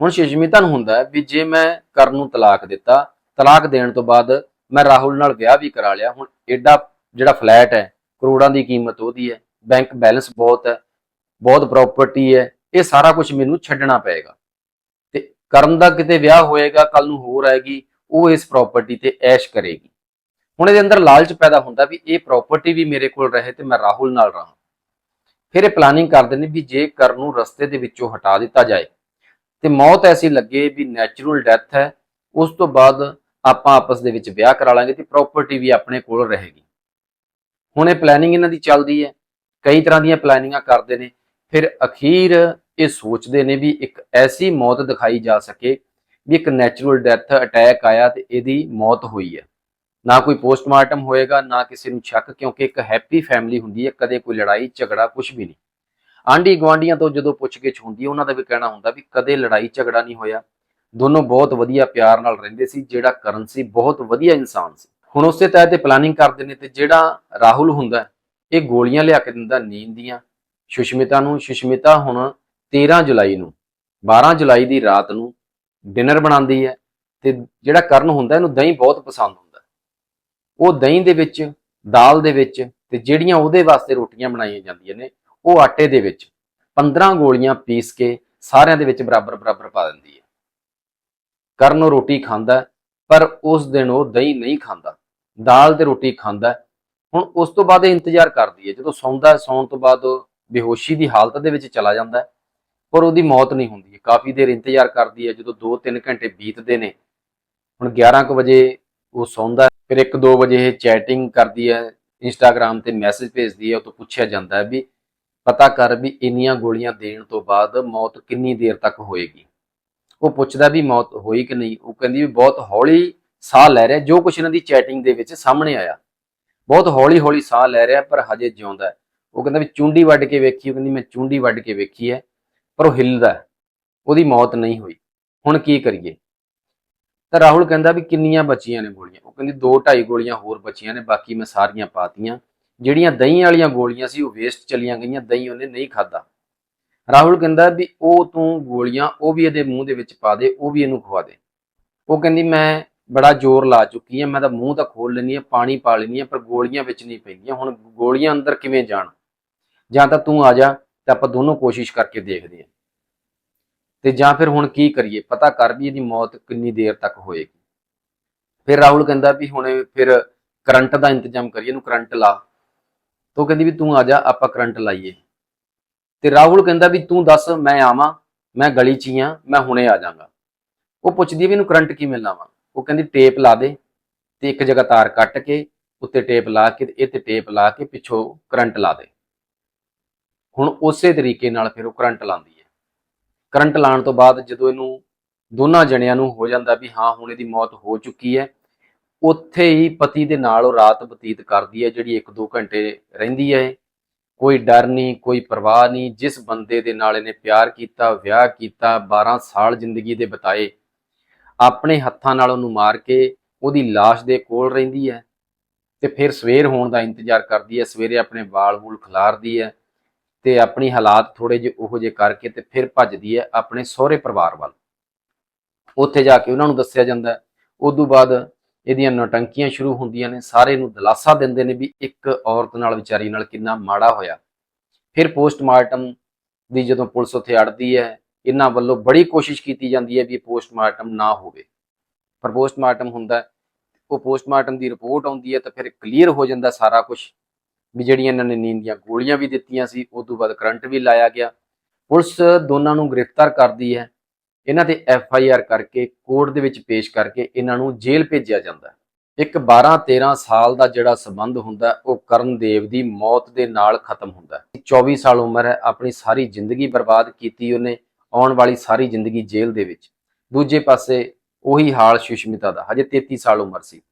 Speaker 1: ਹੁਣ ਸ਼ਿਸ਼ਮਿਤਾ ਨੂੰ ਹੁੰਦਾ ਵੀ ਜੇ ਮੈਂ ਕਰਨ ਨੂੰ ਤਲਾਕ ਦਿੱਤਾ, ਤਲਾਕ ਦੇਣ ਤੋਂ ਬਾਅਦ ਮੈਂ ਰਾਹੁਲ ਨਾਲ ਵਿਆਹ ਵੀ ਕਰਾ ਲਿਆ, ਹੁਣ ਐਡਾ ਜਿਹੜਾ ਫਲੈਟ ਹੈ, ਕਰੋੜਾਂ ਦੀ ਕੀਮਤ ਉਹਦੀ ਹੈ ਬੈਂਕ ਬੈਲੈਂਸ ਬਹੁਤ ਹੈ, ਬਹੁਤ ਪ੍ਰਾਪਰਟੀ ਹੈ, ਇਹ ਸਾਰਾ ਕੁਝ ਮੈਨੂੰ ਛੱਡਣਾ ਪਏਗਾ। ਤੇ ਕਰਨ ਦਾ ਕਿਤੇ ਵਿਆਹ ਹੋਏਗਾ ਕੱਲ ਨੂੰ ਹੋਰ ਆਏਗੀ, ਉਹ ਇਸ ਪ੍ਰਾਪਰਟੀ ਤੇ ਐਸ਼ ਕਰੇਗੀ। ਹੁਣ ਇਹਦੇ ਅੰਦਰ ਲਾਲਚ ਪੈਦਾ ਹੁੰਦਾ ਵੀ ਇਹ ਪ੍ਰਾਪਰਟੀ ਵੀ ਮੇਰੇ ਕੋਲ ਰਹੇ ਤੇ ਮੈਂ ਰਾਹੁਲ ਨਾਲ ਰਹਾਂ। ਫਿਰ ਇਹ ਪਲਾਨਿੰਗ ਕਰਦੇ ਨੇ ਵੀ ਜੇ ਕਰਨ ਨੂੰ ਰਸਤੇ ਦੇ ਵਿੱਚੋਂ ਹਟਾ ਦਿੱਤਾ ਜਾਏ, ਤੇ ਮੌਤ ਐਸੀ ਲੱਗੇ ਵੀ ਨੈਚੁਰਲ ਡੈਥ ਹੈ, ਉਸ ਤੋਂ ਬਾਅਦ ਆਪਾਂ ਆਪਸ ਦੇ ਵਿੱਚ ਵਿਆਹ ਕਰਾ ਲਾਂਗੇ ਤੇ ਪ੍ਰਾਪਰਟੀ ਵੀ ਆਪਣੇ ਕੋਲ ਰਹੇਗੀ। ਹੁਣ ਇਹ ਪਲੈਨਿੰਗ ਇਹਨਾਂ ਦੀ ਚੱਲਦੀ ਹੈ। ਕਈ ਤਰ੍ਹਾਂ ਦੀਆਂ ਪਲੈਨਿੰਗਾਂ ਕਰਦੇ ਨੇ। ਫਿਰ ਅਖੀਰ ਇਹ ਸੋਚਦੇ ਨੇ ਵੀ ਇੱਕ ਐਸੀ ਮੌਤ ਦਿਖਾਈ ਜਾ ਸਕੇ ਵੀ ਇੱਕ ਨੈਚੁਰਲ ਡੈਥ ਅਟੈਕ ਆਇਆ ਤੇ ਇਹਦੀ ਮੌਤ ਹੋਈ ਹੈ। ਨਾ ਕੋਈ ਪੋਸਟਮਾਰਟਮ ਹੋਏਗਾ, ਨਾ ਕਿਸੇ ਨੂੰ ਸ਼ੱਕ, ਕਿਉਂਕਿ ਇੱਕ ਹੈਪੀ ਫੈਮਿਲੀ ਹੁੰਦੀ ਹੈ, ਕਦੇ ਕੋਈ ਲੜਾਈ, ਝਗੜਾ ਕੁਝ ਵੀ ਨਹੀਂ। ਆਂਢੀ ਗੁਆਂਢੀਆਂ ਤੋਂ ਜਦੋਂ ਪੁੱਛਗਿੱਛ ਹੁੰਦੀ ਹੈ ਉਹਨਾਂ ਦਾ ਵੀ ਕਹਿਣਾ ਹੁੰਦਾ ਵੀ ਕਦੇ ਲੜਾਈ, ਝਗੜਾ ਨਹੀਂ ਹੋਇਆ। ਦੋਨੋਂ ਬਹੁਤ ਵਧੀਆ ਪਿਆਰ ਨਾਲ ਰਹਿੰਦੇ ਸੀ, ਜਿਹੜਾ ਕਰਨ ਸੀ, ਬਹੁਤ ਵਧੀਆ ਇਨਸਾਨ ਸੀ। ਹੁਣ ਉਸੇ ਤਹਿਤ ਤੇ ਪਲਾਨਿੰਗ ਕਰਦੇ ਨੇ ਤੇ ਜਿਹੜਾ ਰਾਹੁਲ ਹੁੰਦਾ ਇਹ ਗੋਲੀਆਂ ਲਿਆ ਕੇ ਦਿੰਦਾ ਨੀਂਦ ਦੀਆਂ। ਸੁਸ਼ਮਿਤਾ ਨੂੰ, ਸੁਸ਼ਮਿਤਾ ਹੁਣ 13 ਜੁਲਾਈ ਨੂੰ 12 ਜੁਲਾਈ ਦੀ ਰਾਤ ਨੂੰ ਡਿਨਰ ਬਣਾਉਂਦੀ ਹੈ ਤੇ ਜਿਹੜਾ ਕਰਨ ਹੁੰਦਾ ਇਹਨੂੰ ਦਹੀਂ ਬਹੁਤ ਪਸੰਦ ਹੁੰਦਾ। ਉਹ ਦਹੀਂ ਦੇ ਵਿੱਚ, ਦਾਲ ਦੇ ਵਿੱਚ ਤੇ ਜਿਹੜੀਆਂ ਉਹਦੇ ਵਾਸਤੇ ਰੋਟੀਆਂ ਬਣਾਈਆਂ ਜਾਂਦੀਆਂ ਨੇ, ਉਹ ਆਟੇ ਦੇ ਵਿੱਚ 15 ਗੋਲੀਆਂ ਪੀਸ ਕੇ ਸਾਰਿਆਂ ਦੇ ਵਿੱਚ ਬਰਾਬਰ ਬਰਾਬਰ ਪਾ ਦਿੰਦੀ ਹੈ। ਕਰਨ ਉਹ ਰੋਟੀ ਖਾਂਦਾ, ਪਰ ਉਸ ਦਿਨ ਉਹ ਦਹੀਂ ਨਹੀਂ ਖਾਂਦਾ। ਦਾਲ ਤੇ ਰੋਟੀ ਖਾਂਦਾ ਹੁਣ ਉਸ ਤੋਂ ਬਾਅਦ ਇਹ ਇੰਤਜ਼ਾਰ ਕਰਦੀ ਹੈ। ਜਦੋਂ ਸੌਂਦਾ ਸੌਣ ਤੋਂ ਬਾਅਦ ਬੇਹੋਸ਼ੀ ਦੀ ਹਾਲਤ ਦੇ ਵਿੱਚ ਚਲਾ ਜਾਂਦਾ ਹੈ, ਪਰ ਉਹਦੀ ਮੌਤ ਨਹੀਂ ਹੁੰਦੀ ਕਾਫੀ ਦੇਰ ਇੰਤਜ਼ਾਰ ਕਰਦੀ ਹੈ, ਜਦੋਂ 2-3 ਘੰਟੇ ਬੀਤਦੇ ਨੇ, ਹੁਣ 11 ਕੁ ਵਜੇ ਉਹ ਸੌਂਦਾ ਫਿਰ 1-2 ਵਜੇ ਇਹ ਚੈਟਿੰਗ ਕਰਦੀ ਹੈ ਇੰਸਟਾਗ੍ਰam ਤੇ ਮੈਸੇਜ ਭੇਜਦੀ ਹੈ, ਉਹ ਤੋਂ ਪੁੱਛਿਆ ਜਾਂਦਾ ਹੈ ਵੀ ਪਤਾ ਕਰ ਵੀ ਇੰਨੀਆਂ ਗੋਲੀਆਂ ਦੇਣ ਤੋਂ ਬਾਅਦ ਮੌਤ ਕਿੰਨੀ ਦੇਰ ਤੱਕ ਹੋਏਗੀ। ਉਹ ਪੁੱਛਦਾ ਵੀ ਮੌਤ ਹੋਈ ਕਿ ਨਹੀਂ? ਉਹ ਕਹਿੰਦੀ ਵੀ ਬਹੁਤ ਹੌਲੀ ਸਾਹ ਲੈ ਰਿਹਾ ਜੋ ਕੁਛ ਇਹਨਾਂ ਦੀ ਚੈਟਿੰਗ ਦੇ ਵਿੱਚ ਸਾਹਮਣੇ ਆਇਆ। ਬਹੁਤ ਹੌਲੀ ਹੌਲੀ ਸਾਹ ਲੈ ਰਿਹਾ, ਪਰ ਹਜੇ ਜਿਉਂਦਾ ਹੈ। ਉਹ ਕਹਿੰਦਾ ਵੀ ਚੁੰਡੀ ਵੱਢ ਕੇ ਵੇਖੀ, ਉਹ ਕਹਿੰਦੀ ਮੈਂ ਚੁੰਡੀ ਵੱਢ ਕੇ ਵੇਖੀ ਹੈ, ਪਰ ਉਹ ਹਿੱਲਦਾ ਉਹਦੀ ਮੌਤ ਨਹੀਂ ਹੋਈ। ਹੁਣ ਕੀ ਕਰੀਏ? ਤਾਂ ਰਾਹੁਲ ਕਹਿੰਦਾ ਵੀ ਕਿੰਨੀਆਂ ਬਚੀਆਂ ਨੇ ਗੋਲੀਆਂ। ਉਹ ਕਹਿੰਦੀ ਦੋ ਢਾਈ ਗੋਲੀਆਂ ਹੋਰ ਬਚੀਆਂ ਨੇ, ਬਾਕੀ ਮੈਂ ਸਾਰੀਆਂ ਪਾਤੀਆਂ। ਜਿਹੜੀਆਂ ਦਹੀਂ ਵਾਲੀਆਂ ਗੋਲੀਆਂ ਸੀ, ਉਹ ਵੇਸਟ ਚਲੀਆਂ ਗਈਆਂ, ਦਹੀਂ ਉਹਨੇ ਨਹੀਂ ਖਾਦਾ ਰਾਹੁਲ ਕਹਿੰਦਾ ਵੀ ਉਹ ਤੂੰ ਗੋਲੀਆਂ, ਉਹ ਵੀ ਇਹਦੇ ਮੂੰਹ ਦੇ ਵਿੱਚ ਪਾ ਦੇ, ਉਹ ਵੀ ਇਹਨੂੰ ਖਵਾ ਦੇ। ਉਹ ਕਹਿੰਦੀ ਮੈਂ ਬੜਾ ਜ਼ੋਰ ਲਾ ਚੁੱਕੀ ਹੈ ਮੈਂ ਤਾਂ ਮੂੰਹ ਤਾਂ ਖੋਲ ਲੈਣੀ ਆ, ਪਾਣੀ ਪਾ ਲੈਣੀ ਆ, ਪਰ ਗੋਲੀਆਂ ਵਿੱਚ ਨਹੀਂ ਪੈਂਦੀਆਂ। ਹੁਣ ਗੋਲੀਆਂ ਅੰਦਰ ਕਿਵੇਂ ਜਾਣ? ਜਾਂ ਤਾਂ ਤੂੰ ਆ ਜਾ ਤੇ ਆਪਾਂ ਦੋਨੋਂ ਕੋਸ਼ਿਸ਼ ਕਰਕੇ ਦੇਖਦੇ ਹਾਂ ਤੇ ਜਾਂ ਫਿਰ ਹੁਣ ਕੀ ਕਰੀਏ? ਪਤਾ ਕਰ ਵੀ ਇਹਦੀ ਮੌਤ ਕਿੰਨੀ ਦੇਰ ਤੱਕ ਹੋਏਗੀ। ਫਿਰ ਰਾਹੁਲ ਕਹਿੰਦਾ ਵੀ ਹੁਣੇ ਫਿਰ ਕਰੰਟ ਦਾ ਇੰਤਜ਼ਾਮ ਕਰੀਏ, ਇਹਨੂੰ ਕਰੰਟ ਲਾ। ਤੋ ਕਹਿੰਦੀ ਵੀ ਤੂੰ ਆ ਜਾ, ਆਪਾਂ ਕਰੰਟ ਲਾਈਏ। ਤੇ ਰਾਹੁਲ ਕਹਿੰਦਾ ਵੀ ਤੂੰ ਦੱਸ, ਮੈਂ ਆਵਾਂ, ਮੈਂ ਗਲੀ 'ਚ ਹੀ ਆ, ਮੈਂ ਹੁਣੇ ਆ ਜਾਵਾਂਗਾ। ਉਹ ਪੁੱਛਦੀ ਵੀ ਇਹਨੂੰ ਕਰੰਟ ਕਿਵੇਂ ਲਾਵਾਂ? ਉਹ ਕਹਿੰਦੀ ਟੇਪ ਲਾ ਦੇ ਤੇ ਇੱਕ ਜਗ੍ਹਾ ਤਾਰ ਕੱਟ ਕੇ ਉੱਤੇ ਟੇਪ ਲਾ ਕੇ ਇਹ ਤੇ ਟੇਪ ਲਾ ਕੇ ਪਿੱਛੋਂ ਕਰੰਟ ਲਾ ਦੇ। ਹੁਣ ਉਸੇ ਤਰੀਕੇ ਨਾਲ ਫਿਰ ਉਹ ਕਰੰਟ ਲਾਉਂਦੀ ਹੈ। ਕਰੰਟ ਲਾਉਣ ਤੋਂ ਬਾਅਦ ਜਦੋਂ ਇਹਨੂੰ ਦੋਨਾਂ ਜਣਿਆਂ ਨੂੰ ਹੋ ਜਾਂਦਾ ਵੀ ਹਾਂ, ਹੁਣ ਇਹਦੀ ਮੌਤ ਹੋ ਚੁੱਕੀ ਹੈ, ਉੱਥੇ ਹੀ ਪਤੀ ਦੇ ਨਾਲ ਉਹ ਰਾਤ ਬਤੀਤ ਕਰਦੀ ਹੈ, ਜਿਹੜੀ 1-2 ਘੰਟੇ ਰਹਿੰਦੀ ਹੈ। ਕੋਈ ਡਰ ਨਹੀਂ, ਕੋਈ ਪਰਵਾਹ ਨਹੀਂ, ਜਿਸ ਬੰਦੇ ਦੇ ਨਾਲ ਇਹਨੇ ਪਿਆਰ ਕੀਤਾ, ਵਿਆਹ ਕੀਤਾ 12 ਸਾਲ ਜ਼ਿੰਦਗੀ ਦੇ ਬਿਤਾਏ ਆਪਣੇ ਹੱਥਾਂ ਨਾਲ ਉਹਨੂੰ ਮਾਰ ਕੇ ਉਹਦੀ ਲਾਸ਼ ਦੇ ਕੋਲ ਰਹਿੰਦੀ ਹੈ ਤੇ ਫਿਰ ਸਵੇਰ ਹੋਣ ਦਾ ਇੰਤਜ਼ਾਰ ਕਰਦੀ ਹੈ, ਸਵੇਰੇ ਆਪਣੇ ਵਾਲ-ਵੂਲ ਖਿਲਾਰਦੀ ਹੈ ਤੇ ਆਪਣੀ ਹਾਲਾਤ ਥੋੜੇ ਜਿਹੇ ਉਹੋ ਜਿਹੇ ਕਰਕੇ ਤੇ ਫਿਰ ਭੱਜਦੀ ਹੈ ਆਪਣੇ ਸਹੁਰੇ ਪਰਿਵਾਰ ਵੱਲ। ਉੱਥੇ ਜਾ ਕੇ ਉਹਨਾਂ ਨੂੰ ਦੱਸਿਆ ਜਾਂਦਾ ਹੈ। ਤੋਂ ਬਾਅਦ ਇਹਦੀਆਂ ਨਟੰਕੀਆਂ ਸ਼ੁਰੂ ਹੁੰਦੀਆਂ ਨੇ, ਸਾਰੇ ਨੂੰ ਦਿਲਾਸਾ ਦਿੰਦੇ ਨੇ ਵੀ ਇੱਕ ਔਰਤ ਨਾਲ ਵਿਚਾਰੀ ਨਾਲ ਕਿੰਨਾ ਮਾੜਾ ਹੋਇਆ। ਫਿਰ ਪੋਸਟਮਾਰਟਮ ਦੀ ਜਦੋਂ ਪੁਲਿਸ ਉੱਥੇ ਅੜਦੀ ਹੈ ਇਹਨਾਂ ਵੱਲੋਂ ਬੜੀ ਕੋਸ਼ਿਸ਼ ਕੀਤੀ ਜਾਂਦੀ ਹੈ ਵੀ ਪੋਸਟਮਾਰਟਮ ਨਾ ਹੋਵੇ। ਪਰ ਪੋਸਟਮਾਰਟਮ ਹੁੰਦਾ ਉਹ ਪੋਸਟਮਾਰਟਮ ਦੀ ਰਿਪੋਰਟ ਆਉਂਦੀ ਹੈ ਤਾਂ ਫਿਰ ਕਲੀਅਰ ਹੋ ਜਾਂਦਾ ਸਾਰਾ ਕੁਝ ਵੀ ਜਿਹੜੀਆਂ ਇਹਨਾਂ ਨੇ ਨੀਂਦ ਦੀਆਂ ਗੋਲੀਆਂ ਵੀ ਦਿੱਤੀਆਂ ਸੀ ਉਸ ਤੋਂ ਬਾਅਦ ਕਰੰਟ ਵੀ ਲਾਇਆ ਗਿਆ। ਪੁਲਿਸ ਦੋਨਾਂ ਨੂੰ ਗ੍ਰਿਫਤਾਰ ਕਰਦੀ ਹੈ। ਇਹਨਾਂ ਤੇ ਐਫ ਆਈ ਆਰ ਕਰਕੇ ਕੋਰਟ ਦੇ ਵਿੱਚ ਪੇਸ਼ ਕਰਕੇ ਇਹਨਾਂ ਨੂੰ ਜੇਲ੍ਹ ਭੇਜਿਆ ਜਾਂਦਾ ਹੈ। ਇੱਕ 12 13 ਸਾਲ ਦਾ ਜਿਹੜਾ ਸਬੰਧ ਹੁੰਦਾ ਹੈ, ਉਹ ਕਰਨਦੇਵ ਦੀ ਮੌਤ ਦੇ ਨਾਲ ਖਤਮ ਹੁੰਦਾ ਹੈ। 24 ਸਾਲ ਉਮਰ ਹੈ ਆਪਣੀ ਸਾਰੀ ਜ਼ਿੰਦਗੀ ਬਰਬਾਦ ਕੀਤੀ ਉਹਨੇ। ਆਉਣ ਵਾਲੀ ਸਾਰੀ ਜ਼ਿੰਦਗੀ ਜੇਲ੍ਹ ਦੇ ਵਿੱਚ। ਦੂਜੇ ਪਾਸੇ ਉਹੀ ਹਾਲ ਸੁਸ਼ਮਿਤਾ ਦਾ, ਹਜੇ 33 ਸਾਲ ਉਮਰ ਸੀ।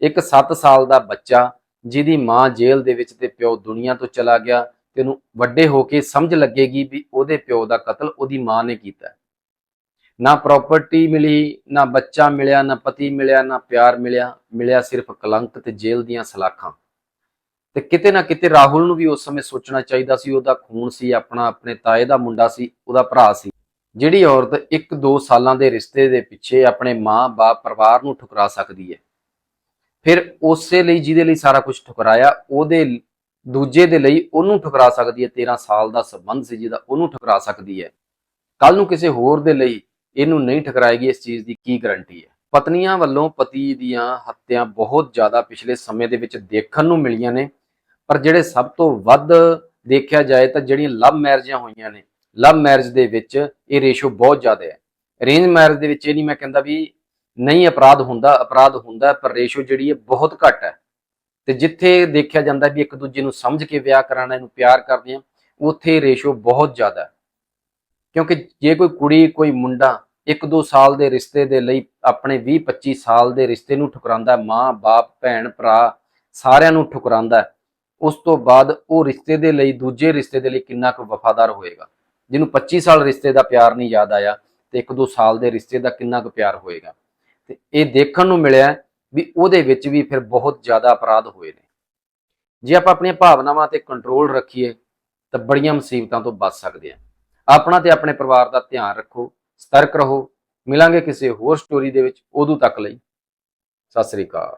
Speaker 1: ਇੱਕ 7 ਸਾਲ ਦਾ ਬੱਚਾ, ਜਿਹਦੀ ਮਾਂ ਜੇਲ੍ਹ ਦੇ ਵਿੱਚ ਤੇ ਪਿਓ ਦੁਨੀਆ ਤੋਂ ਚਲਾ ਗਿਆ ਤੇ ਉਹਨੂੰ ਵੱਡੇ ਹੋ ਕੇ ਸਮਝ ਲੱਗੇਗੀ ਵੀ ਉਹਦੇ ਪਿਓ ਦਾ ਕਤਲ ਉਹਦੀ ਮਾਂ ਨੇ ਕੀਤਾ। ਨਾ ਪ੍ਰਾਪਰਟੀ ਮਿਲੀ, ਨਾ ਬੱਚਾ ਮਿਲਿਆ, ਨਾ ਪਤੀ ਮਿਲਿਆ, ਨਾ ਪਿਆਰ ਮਿਲਿਆ ਮਿਲਿਆ ਸਿਰਫ ਕਲੰਕ ਤੇ ਜੇਲ੍ਹ ਦੀਆਂ ਸਲਾਖਾਂ। ਤੇ ਕਿਤੇ ਨਾ ਕਿਤੇ ਰਾਹੁਲ ਨੂੰ ਵੀ ਉਸ ਸਮੇਂ ਸੋਚਣਾ ਚਾਹੀਦਾ ਸੀ, ਉਹਦਾ ਖੂਨ ਸੀ ਆਪਣਾ ਆਪਣੇ ਤਾਏ ਦਾ ਮੁੰਡਾ ਸੀ, ਉਹਦਾ ਭਰਾ ਸੀ। ਜਿਹੜੀ ਔਰਤ 1-2 ਸਾਲਾਂ ਦੇ ਰਿਸ਼ਤੇ ਦੇ ਪਿੱਛੇ ਆਪਣੇ ਮਾਂ-ਬਾਪ ਪਰਿਵਾਰ ਨੂੰ ਠੁਕਰਾ ਸਕਦੀ ਹੈ। ਫਿਰ ਉਸੇ ਲਈ ਜਿਹਦੇ ਲਈ ਸਾਰਾ ਕੁਝ ਠੁਕਰਾਇਆ, ਉਹਦੇ ਦੂਜੇ ਦੇ ਲਈ ਉਹਨੂੰ ਠੁਕਰਾ ਸਕਦੀ ਹੈ। 13 ਸਾਲ ਦਾ ਸੰਬੰਧ ਸੀ ਜਿਹਦਾ, ਉਹਨੂੰ ਠੁਕਰਾ ਸਕਦੀ ਹੈ। ਕੱਲ ਨੂੰ ਕਿਸੇ ਹੋਰ ਦੇ ਲਈ ਇਹਨੂੰ ਨਹੀਂ ਠੁਕਰਾਏਗੀ, ਇਸ ਚੀਜ਼ ਦੀ ਕੀ ਗਾਰੰਟੀ ਹੈ? ਪਤਨੀਆਂ ਵੱਲੋਂ ਪਤੀ ਦੀਆਂ ਹੱਤਿਆ ਬਹੁਤ ਜ਼ਿਆਦਾ ਪਿਛਲੇ ਸਮੇਂ ਦੇ ਵਿੱਚ ਦੇਖਣ ਨੂੰ ਮਿਲੀਆਂ ਨੇ। ਪਰ ਜਿਹੜੇ ਸਭ ਤੋਂ ਵੱਧ ਦੇਖਿਆ ਜਾਏ ਤਾਂ ਜਿਹੜੀਆਂ ਲਵ ਮੈਰਿਜਾਂ ਹੋਈਆਂ ਨੇ ਲਵ ਮੈਰਿਜ ਦੇ ਵਿੱਚ ਇਹ ਰੇਸ਼ੋ ਬਹੁਤ ਜ਼ਿਆਦਾ ਹੈ। ਅਰੇਂਜ ਮੈਰਿਜ ਦੇ ਵਿੱਚ ਇਹ ਨਹੀਂ ਮੈਂ ਕਹਿੰਦਾ ਵੀ ਨਹੀਂ ਅਪਰਾਧ ਹੁੰਦਾ ਅਪਰਾਧ ਹੁੰਦਾ ਪਰ ਰੇਸ਼ੋ ਜਿਹੜੀ ਹੈ ਬਹੁਤ ਘੱਟ ਹੈ। ਤੇ ਜਿੱਥੇ ਦੇਖਿਆ ਜਾਂਦਾ ਵੀ ਇੱਕ ਦੂਜੇ ਨੂੰ ਸਮਝ ਕੇ ਵਿਆਹ ਕਰਾਣਾ ਇਹਨੂੰ ਪਿਆਰ ਕਰਦੇ ਆ ਉੱਥੇ ਰੇਸ਼ੋ ਬਹੁਤ ਜ਼ਿਆਦਾ ਕਿਉਂਕਿ ਜੇ ਕੋਈ ਕੁੜੀ, ਕੋਈ ਮੁੰਡਾ ਇੱਕ ਦੋ ਸਾਲ ਦੇ ਰਿਸ਼ਤੇ ਦੇ ਲਈ ਆਪਣੇ 20 25 ਸਾਲ ਦੇ ਰਿਸ਼ਤੇ ਨੂੰ ਠੁਕਰਾਉਂਦਾ, ਮਾਂ, ਬਾਪ, ਭੈਣ, ਭਰਾ ਸਾਰਿਆਂ ਨੂੰ ਠੁਕਰਾਉਂਦਾ ਉਸ ਤੋਂ ਬਾਅਦ ਉਹ ਰਿਸ਼ਤੇ ਦੇ ਲਈ, ਦੂਜੇ ਰਿਸ਼ਤੇ ਦੇ ਲਈ ਕਿੰਨਾ ਕੁ ਵਫਾਦਾਰ ਹੋਏਗਾ। ਜਿਹਨੂੰ 25 ਸਾਲ ਰਿਸ਼ਤੇ ਦਾ ਪਿਆਰ ਨਹੀਂ ਯਾਦ ਆਇਆ ਤੇ ਇੱਕ ਦੋ ਸਾਲ ਦੇ ਰਿਸ਼ਤੇ ਦਾ ਕਿੰਨਾ ਕੁ ਪਿਆਰ ਹੋਏਗਾ। ਤੇ ਇਹ ਦੇਖਣ ਨੂੰ ਮਿਲਿਆ ਵੀ ਉਹਦੇ ਵਿੱਚ ਵੀ ਫਿਰ ਬਹੁਤ ਜ਼ਿਆਦਾ ਅਪਰਾਧ ਹੋਏ ਨੇ। ਜੇ ਆਪਾਂ ਆਪਣੀਆਂ ਭਾਵਨਾਵਾਂ ਤੇ ਕੰਟਰੋਲ ਰੱਖੀਏ, ਤਾਂ ਬੜੀਆਂ ਮੁਸੀਬਤਾਂ ਤੋਂ ਬਚ ਸਕਦੇ ਆ ਆਪਣਾ ਤੇ ਆਪਣੇ ਪਰਿਵਾਰ ਦਾ ਧਿਆਨ ਰੱਖੋ, ਸਤਰਕ ਰਹੋ। ਮਿਲਾਂਗੇ ਕਿਸੇ ਹੋਰ ਸਟੋਰੀ ਦੇ ਵਿੱਚ। ਉਦੋਂ ਤੱਕ ਲਈ, ਸਤਿ ਸ੍ਰੀ ਅਕਾਲ।